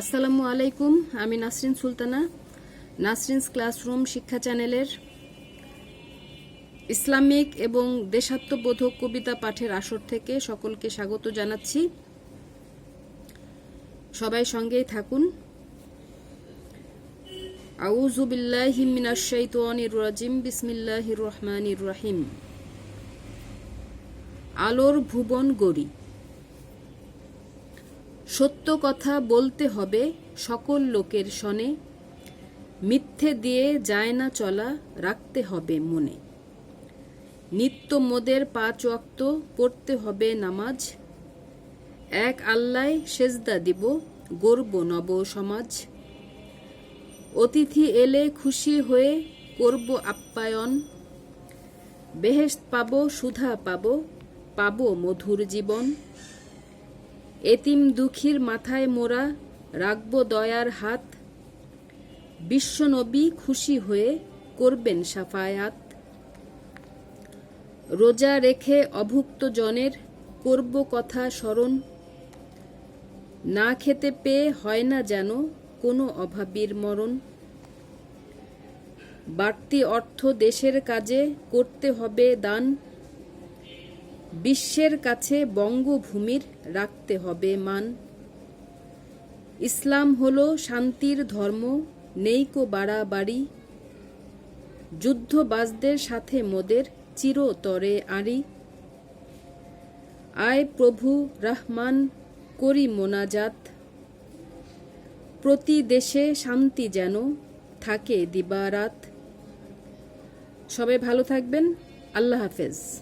আসসালামু আলাইকুম, আমি নাসরিন সুলতানা। নাসরিনস ক্লাসরুম শিক্ষা চ্যানেলের ইসলামিক এবং দেশাত্মবোধক কবিতা পাঠের আসর থেকে সকলকে স্বাগত জানাচ্ছি। সবাই সঙ্গেই থাকুন। আউযু বিসমিল্লাহির রহমানির রহিম। আলোর ভুবন গড়ি। সত্য কথা বলতে হবে সকল লোকের শনে। মিথ্যে দিয়ে যায় না চলা, রাখতে হবে মনে। নিত্য মোদের পাঁচ ওয়াক্ত পড়তে হবে নামাজ। এক আল্লায় সেজদা দিব গর্ব নব সমাজ। অতিথি এলে খুশি হয়ে করব আপ্যায়ন। বেহেশত পাব, সুধা পাব পাব মধুর জীবন। এতিম দুঃখীর মাথায় মোরা রাখব দয়ার হাত। বিশ্বনবী খুশি হয়ে করবেন সাফায়াত। রোজা রেখে অভুক্ত জনের করব কথা স্মরণ। না খেতে পেয়ে হয় না যেন কোনো অভাবীর মরণ। বাড়তি অর্থ দেশের কাজে করতে হবে দান। বিশ্বের কাছে বঙ্গভূমির রাখতে হবে মান। ইসলাম হলো শান্তির ধর্ম নেইকো বাড়াবাড়ি। যুদ্ধবাজদের সাথে মোদের চিরতরে আড়ি। আয় প্রভু রহমান, করি মোনাজাত। প্রতি দেশে শান্তি যেন থাকে দিবারাত। সবাই ভালো থাকবেন, আল্লাহ হাফেজ।